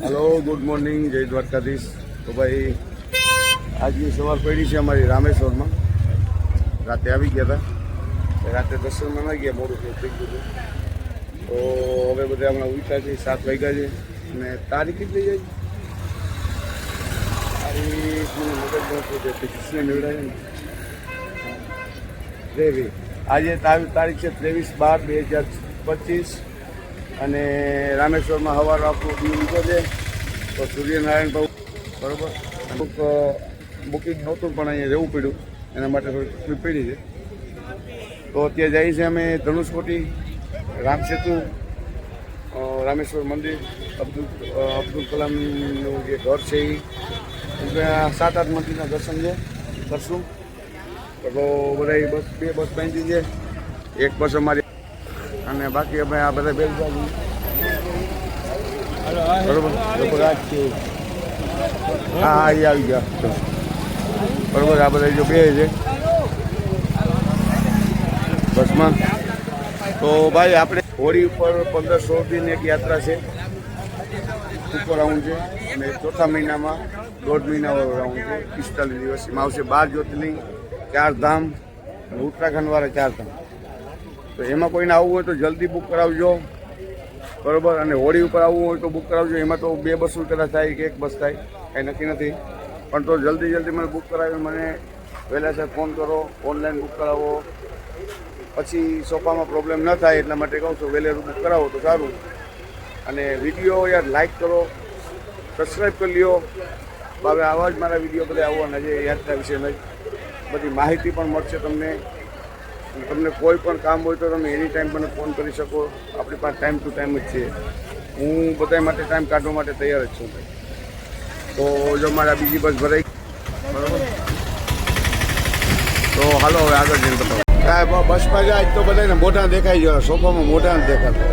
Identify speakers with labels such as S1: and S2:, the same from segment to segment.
S1: Hello good morning જય દ્વારકાધીશ. તો ભાઈ, આજની સવાર પડી છે અમારી રામેશ્વરમાં. રાતે આવી ગયા હતા. રાતે દર્શનમાં ના ગયા, મોડું થઈ ગયું તો હવે બધા હમણાં ઉઠ્યા છે, સાત વાગ્યા છે. અને તારીખ કેટલી જાય તારીખ મને મગજ જે કૃષ્ણ મેળવ્યા ને ત્રેવીસ. આજે તારીખ છે ત્રેવીસ બાર બે હજાર પચીસ. અને રામેશ્વરમાં હવાર આપણું દીવ છે. તો સૂર્યનારાયણ ભાવ બરાબર? અમુક બુકિંગ નહોતું પણ અહીંયા રહેવું પડ્યું. એના માટે થોડી પડી છે. તો અત્યારે જઈએ છીએ અમે ધનુષકોટી રામસેતુ રામેશ્વર મંદિર, અબ્દુલ અબ્દુલ કલામનું જે ઘર છે એ સાત, આઠ મંદિરના દર્શન છે. કરશું. તો બધા બસ, બે બસ પહોંચી છે. એક બસ અમારી અને બાકી અમે આ બધા બેલ બરોબર? છે. હા એ આવી ગયા. બરોબર, આ બધા જો બે છે. બસમાં. તો ભાઈ, આપણે હોળી ઉપર પંદર સોળ દિન એક યાત્રા છે. ઉપર રાઉન્ડ છે. અને ચોથા મહિનામાં દોઢ મહિનાવાળો રાઉન્ડ છે. પિસ્તાલીસ દિવસ. એમાં આવશે બાર જ્યોતિર્લિંગ, ચાર ધામ અને ઉત્તરાખંડવાળા ચાર ધામ. તો એમાં કોઈને આવવું હોય તો જલ્દી બુક કરાવજો. બરોબર? અને હોળી ઉપર આવવું હોય તો બુક કરાવજો. એમાં તો બે બસો કદાચ થાય કે એક બસ થાય. કાંઈ નક્કી નથી. પણ તો જલ્દી જલ્દી મને બુક કરાવી, મને વહેલાસર ફોન કરો. ઓનલાઈન બુક કરાવો. પછી સોફામાં પ્રોબ્લેમ ન થાય એટલા માટે કહું છું વહેલેરું બુક કરાવો તો સારું. અને વીડિયો યાર લાઇક કરો સબસ્ક્રાઈબ કરી લ્યો. હવે આવા જ મારા વીડિયો બધા આવવાના છે યાત્રા વિશેના. બધી માહિતી પણ મળશે તમને. તમને કોઈ પણ કામ હોય તો તમે એની ટાઈમ મને ફોન કરી શકો. આપણી પાસે ટાઈમ ટુ ટાઈમ જ છે. હું બધા માટે ટાઈમ કાઢવા માટે તૈયાર જ છું. તો જો મારા બીજી બસ ભરાઈ બરાબર? તો હાલો હવે આગળ જઈને બતાવો. સાહેબ બસમાં જાય તો બધાને મોટા દેખાઈ જાય, સોફામાં મોટા દેખાતા.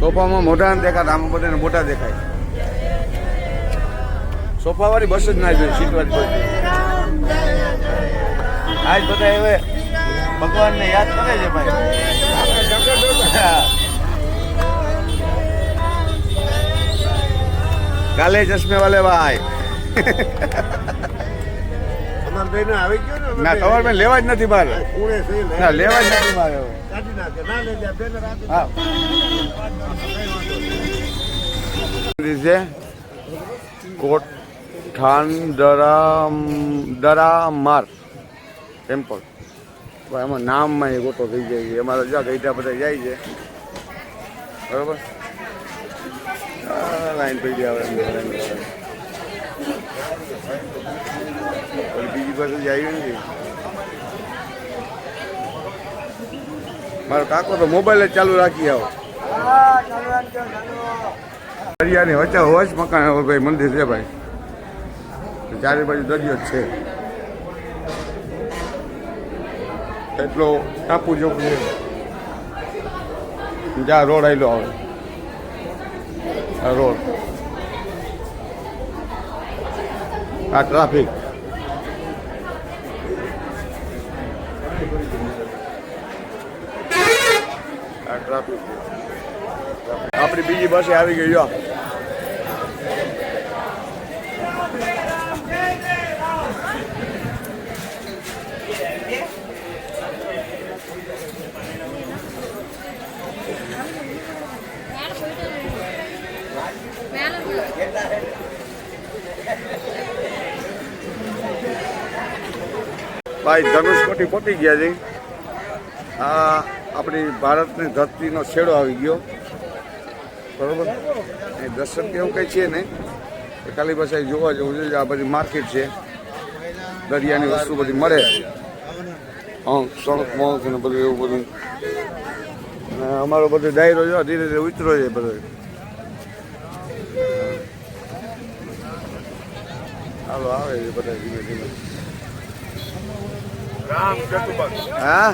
S1: સોફામાં મોટા દેખાતા, આમાં બધાને મોટા દેખાય. સોફાવાળી બસ જ ના જોઈએ, સીટવાળી બસ. આજ બધા હવે ભગવાનને યાદ કરે છે ભાઈ. કાલે ચશ્મે વાલે ભાઈ. ના તમારે મેં લેવા જ નથી મારે ના લેવા જ નથી મારે હવે. હા. દરા દરામાર ટેમ્પલ પણ. એમાં નામમાં એ ગોટો થઈ જાય છે. અમારા જો ગઈઢા બધા જાય છે. બરાબર? લાઈન પડી આવે એમ બીજી પાસે જાય નથી મારો કાકો તો મોબાઈલ જ ચાલુ રાખી આવો. દરિયાની વચ્ચે હોશ મકાન ભાઈ મંદિર છે ભાઈ. ચારે બાજુ દરિયો જ છે. એટલો ટાપુ છે જ્યાં રોડ આવેલો આવે. આ રોડ. આ ટ્રાફિક. આ ટ્રાફિક. આપણી બીજી બસે આવી ગઈ જો ભાઈ ધનુષકોટી પહોંચી ગયા છે. આ આપણી ભારતની ધરતીનો છેડો આવી ગયો. બરોબર? એ દર્શન કે એવું કંઈ છે નહીં. એ બસ અહીં જોવા જવું છે, આ બધી માર્કેટ છે. દરિયાની વસ્તુ બધી મળે. હા સણક મોંક ને બધું એવું બધું. અને અમારો બધો ડાયરો છે, ધીરે ધીરે ઉતરો છે બધો. હાલો, આવે છે બધા ધીમે ધીમે. હા?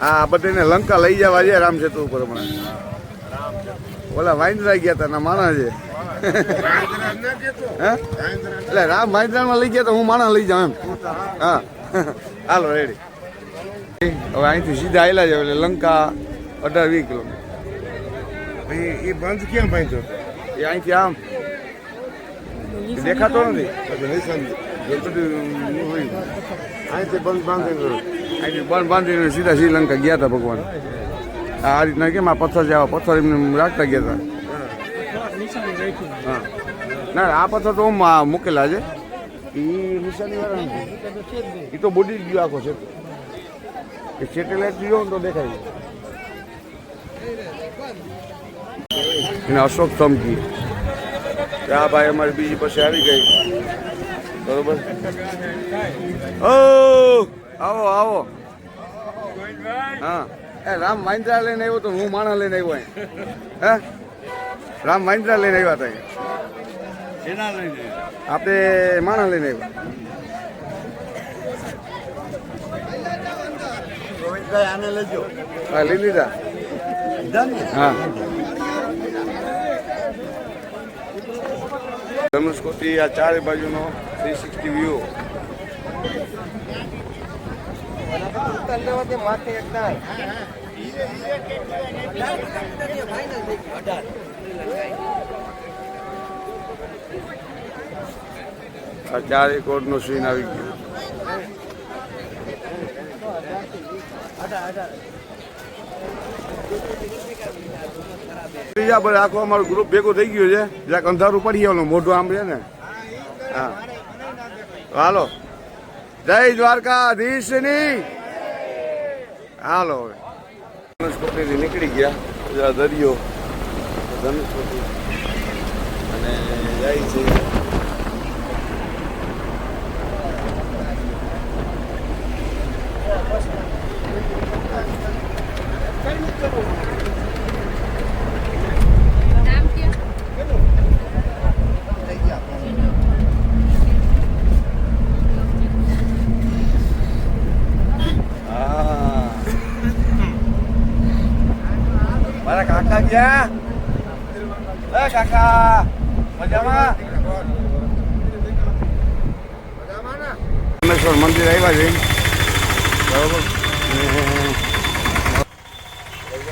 S1: હા બધાને લંકા લઈ જવા છે રામ સેતુ ઉપર હમણાં. ઓલા વાંદરા ગયા હતા ના માણા છે હે? એટલે રામ વાંદરામાં લઈ ગયા તો હું માણા લઈ જાઉં એમ. હા. હાલો રેડી હવે અહીંથી સીધા આવેલા છે એટલે લંકા અઢાર વીસ કિલોમીટર.
S2: એ એ બંધ ક્યાં બાંધ્યો
S1: એ અહીંથી આમ. દેખાતો નથી.
S2: અહીંથી બંધ બાંધીને.
S1: અહીંથી બંધ બાંધીને સીધા શ્રીલંકા ગયા હતા ભગવાન આ રીતના કેમ આ પથ્થર જેવા પથ્થર એમને રાખતા ગયા હતા હા ના આ પથ્થર તો મૂકેલા છે એ તો બુડી જ ગયો આખો છે એ સેટેલાઇટ જોયો ને તો દેખાય એને અશોક સમજી આ ભાઈ અમારી બીજી પછી આવી ગઈ બરોબર? ઓ આવો આવો. હા. એ રામ માઇન્દ્રા લઈને આવ્યો તો હું માણસ લઈને આવ્યો હે? રામ માઇન્દ્રા લઈને આવ્યા હતા. આપણે માણસ લઈને આવ્યો.
S2: ગોવિંદભાઈ આને લેજો.
S1: હા લઈ લીધા. હા. ધનુષકોટી આ ચારે બાજુનો થ્રી સિક્સટી વ્યૂ. આ ચારે કોડનો સીન આવી ગયો. આખો અમારું ગ્રુપ ભેગું થઈ ગયું છે. જરાક અંધારું પડી ગયું મોઢું આમ છે ને. હા. હાલો. જય દ્વારકાધીશની. હાલો. હવે નીકળી ગયા દરિયો ધનુષકોટી અને જાય છે.
S3: નામ क्या
S1: હા મારા કાકા ગયા એ કાકા મજામાં રામેશ્વર મંદિર આવ્યા છે બરોબર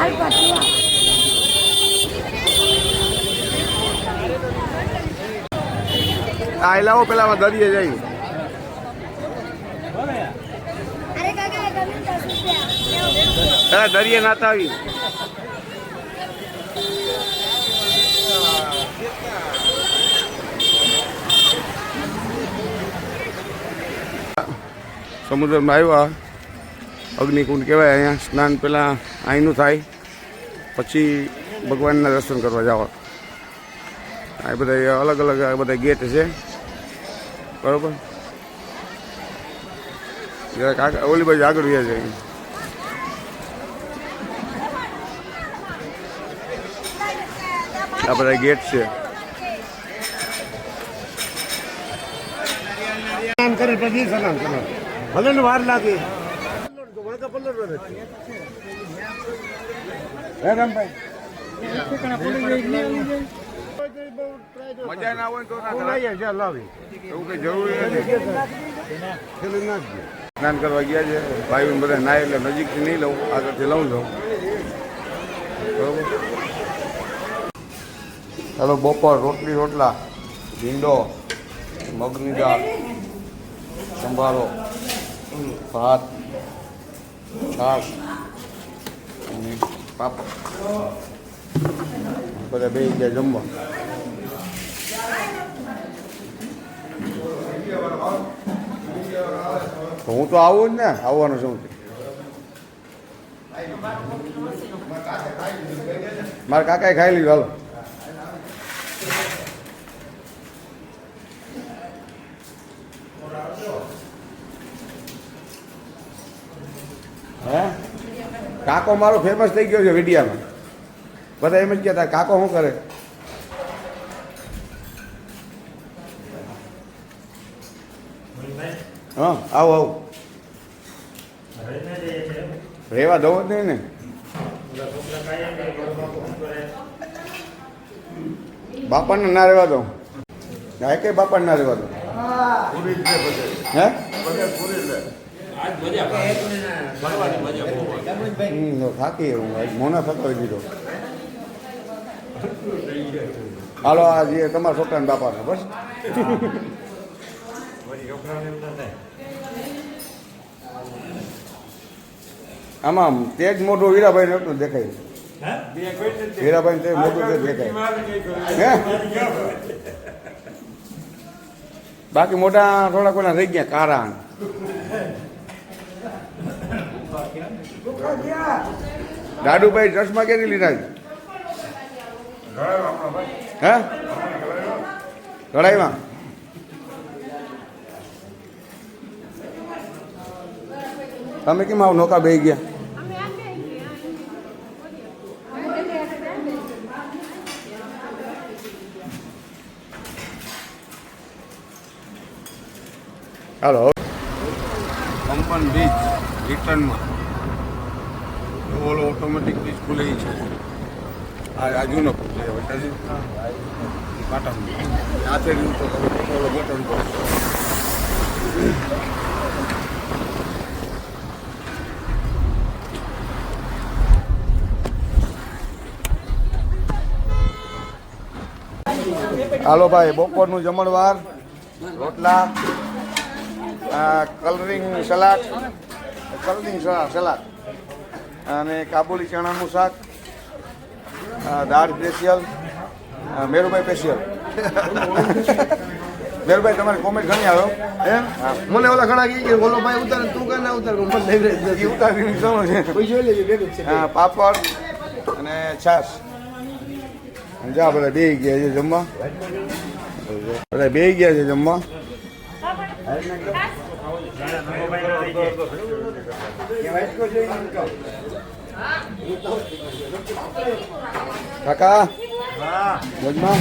S1: લાલ પાટુઆ આ. લાવો પેલા દરિયે જઈ હા દરિયે નાતા આવી સમુદ્રમાં આવ્યા. અગ્નિકુંડ કહેવાય, અહીંયા સ્નાન પહેલાં અહીંનું થાય, પછી ભગવાનના દર્શન કરવા જવા આ બધા અલગ અલગ આ બધા ગેટ છે. બરોબર? જરાક આગળ ઓલી બાજુ આગળ રહ્યા છે આ બધા ગેટ છે.
S2: સ્નાન કરે ભલે વાર લાગે વળગા પલ્લર રહે હે રામભાઈ
S1: મજા ના હોય તો ના
S2: હું
S1: કરાય.
S2: લઈ આવીશ, લાવી.
S1: એવું કઈ જરૂરી નથી.
S2: નાખજો
S1: સ્નાન કરવા ગયા છે. ભાઈ બધા નાય એટલે નજીકથી નહીં લઉં આગળથી લઉં લઉં બરોબર? ચાલો બપોર રોટલી રોટલા ભીંડો મગની દાળ સંભારો ભાત છાશ અને પાપડ બધા બે ગયા જમવા. તો હું તો આવું જ ને, આવવાનું છું મારા કાકાએ ખાઈ લીધું કાકો મારો ફેમસ થઈ ગયો છે વિડીયામાં. બધા એમ જ કહેતા કાકો શું કરે? હા આવો આવો. રેવા દો જ નહીં ને બાપાને ના રહેવા દો. ના કે બાપાને ના રહેવા દો. હે? થાકી હું. મોના થતો દીધો હાલો આ જે તમારા છોકરાના બાપાને બસ. આમાં તેજ મોટું વીરાભાઈ નતું દેખાય. વીરાભાઈ તે મોટું તે દેખાય. હે? બાકી મોટા થોડા કોના રહી ગયા કારણ. દાદુભાઈ ચશ્મા ક્યાંથી લીધા છે? લડાઈમાં તમે કેમ આવ? નોકા બે ગયા? હાલો. કંપન બીચ રિટર્નમાં. ઓલો ઓટોમેટિક બીચ ખુલે છે. આ જૂનો વટાજી પાટણ હાથે તો બટન હાલો ભાઈ, બપોરનું જમણવાર. રોટલા colouring salad. Colouring salad salad. અને કાબુલી ચણાનું શાક આ દાળ સ્પેશિયલ મેરુભાઈ સ્પેશિયલ. મેરુભાઈ તમારે કોમેન્ટ ઘણી આવ્યો એમ? હા.
S2: મને ઓલા ઘણા કહે કે ઓલો ભાઈ ઉતારે તું કાં ના ઉતાર મને લઈ
S1: એ ઉતારીને ઘણું છે.
S2: કોઈ
S1: હા, પાપડ અને છાશ. જા બધા બે ગયા છે જમવા. બધા બે ગયા છે જમવા. કાકા? મોજમાં?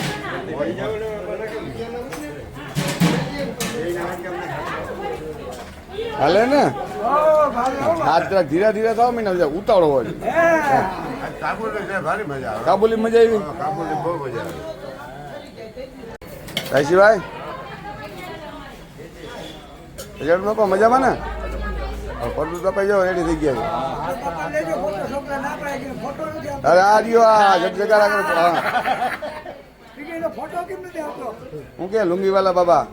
S1: હાલે ને? હાથ જરા ધીરા ધીરા થાવ મને ઉતાવળો હોય.
S4: કાબુલી મજા આવે?
S1: કાબુલી મજા આવી
S4: કાબુલી બહુ મજા આવી
S1: કાશીભાઈ મજામાં ને? પડતું તો જાઓ રેડી થઈ ગયા અરે આ રહ્યો આ જગજગારા કરે હા. હું કે લુંગીવાલા બાબા.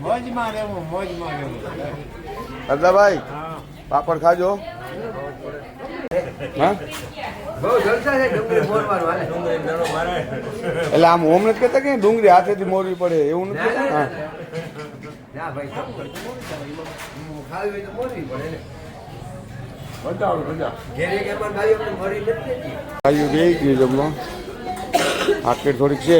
S2: મોજમાં રહેવું મોજમાં રહેવું
S1: દાદાભાઈ પાપડ ખાજો. હા? એટલે આમ ઓમ નથી કહેતા કે ડુંગળી હાથેથી મોરવી પડે એવું નથી
S2: ના ભાઈ ખાવી હોય તો મોરવી પડે
S1: બે ગયું જમવા. માર્કેટ થોડીક છે.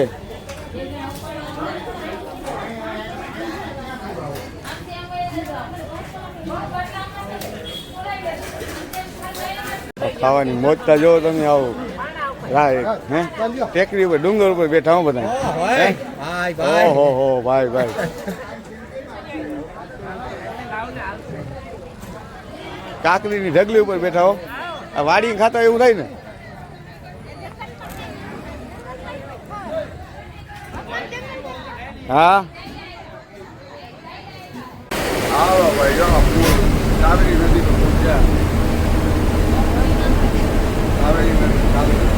S1: ખાવાની મોજતા જો તમે આવો. રાહ હે? ટેકરી ઉપર ડુંગર ઉપર બેઠા હો બધા? ઓહો હો? ભાઈ ભાઈ. કાકરીની ઢગલી ઉપર બેઠા હો. આ વાડી ખાતા એવું થાય ને? હા?
S4: આવો ભાઈ, જો કાવેરી નદીનો પૂર છે. કાવેરી નદી, કાવેરી